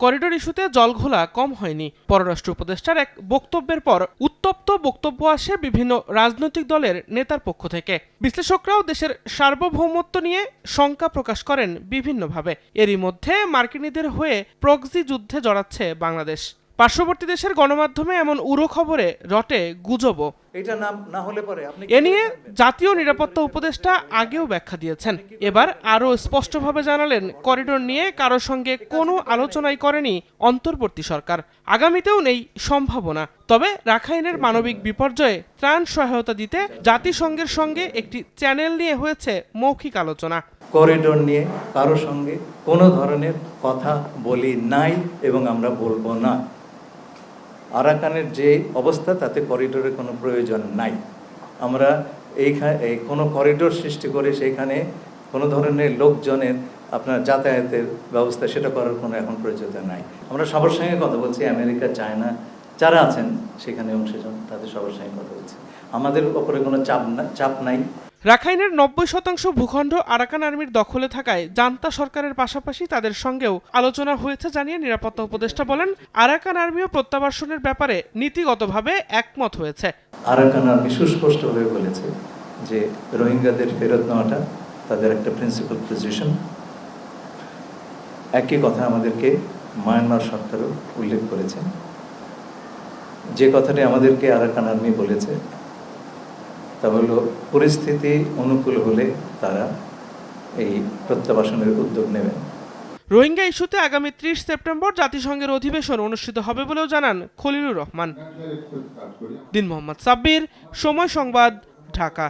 Corridor ইস্যুতে জলঘোলা কম হয়নি। পররাষ্ট্র উপদেষ্টার এক বক্তব্যের পর উত্তপ্ত বক্তব্য আসে বিভিন্ন রাজনৈতিক দলের নেতার পক্ষ থেকে। বিশ্লেষকরাও দেশের সার্বভৌমত্ব নিয়ে শঙ্কা প্রকাশ করেন বিভিন্নভাবে। এরই মধ্যে মার্কিনীদের হয়ে প্রক্সি যুদ্ধে জড়াচ্ছে বাংলাদেশ। পার্শ্ববর্তী দেশের গণমাধ্যমে এমন উড়ো খবরে রটে গুজবও। এটা না না হলে পরে এ নিয়ে জাতীয় নিরাপত্তা উপদেষ্টা আগেও ব্যাখ্যা দিয়েছেন। এবার আরও স্পষ্টভাবে জানালেন করিডোর নিয়ে কারও সঙ্গে কোনো আলোচনাই করেনি অন্তর্বর্তী সরকার। আগামীতেও নেই সম্ভাবনা। তবে রাখাইনের মানবিক বিপর্যয়ে ত্রাণ সহায়তা দিতে জাতিসংঘের সঙ্গে একটি চ্যানেল নিয়ে হয়েছে মৌখিক আলোচনা। করিডোর নিয়ে কারও সঙ্গে কোনো ধরনের কথা বলি নাই এবং আমরা বলব না। আরাকানের যে অবস্থা, তাতে করিডোরের কোনো প্রয়োজন নাই। আমরা এইখানে এই কোনো করিডোর সৃষ্টি করে সেইখানে কোনো ধরনের লোকজনের আপনার যাতায়াতের ব্যবস্থা, সেটা করার কোনো এখন প্রয়োজনীয়তা নাই। আমরা সবার সঙ্গে কথা বলছি, আমেরিকা, চায়না, যারা আছেন, সেখানে অংশীজন, তাদের সবার সঙ্গে কথা বলছি। আমাদের ওপরে কোনো চাপ না, চাপ নাই। রাখাইনের নব্বই শতাংশ ভূখণ্ড আরাকান আর্মির দখলে থাকায় জান্তা সরকারের পাশাপাশি তাদের সঙ্গেও আলোচনা হয়েছে জানিয়ে নিরাপত্তা উপদেষ্টা বলেন, আরাকান আর্মিও প্রত্যাবাসনের ব্যাপারে নীতিগতভাবে একমত হয়েছে। আরাকান আর্মি সুস্পষ্টভাবে বলেছে যে রোহিঙ্গাদের ফেরত নেওয়াটা তাদের একটা প্রিন্সিপাল পজিশন একই কথা আমাদেরকে মায়ানমার সরকারও উল্লেখ করেছেন। যে কথাটি আমাদেরকে আরাকান আর্মি বলেছে তা হলো পরিস্থিতি অনুকূল হলে তারা এই প্রত্যাবাসনের উদ্যোগ নেবেন রোহিঙ্গা ইস্যুতে আগামী ত্রিশ সেপ্টেম্বর জাতিসংঘের অধিবেশন অনুষ্ঠিত হবে বলেও জানান খলিলুর রহমান। দিন মোহাম্মদ সাব্বির সময় সংবাদ ঢাকা।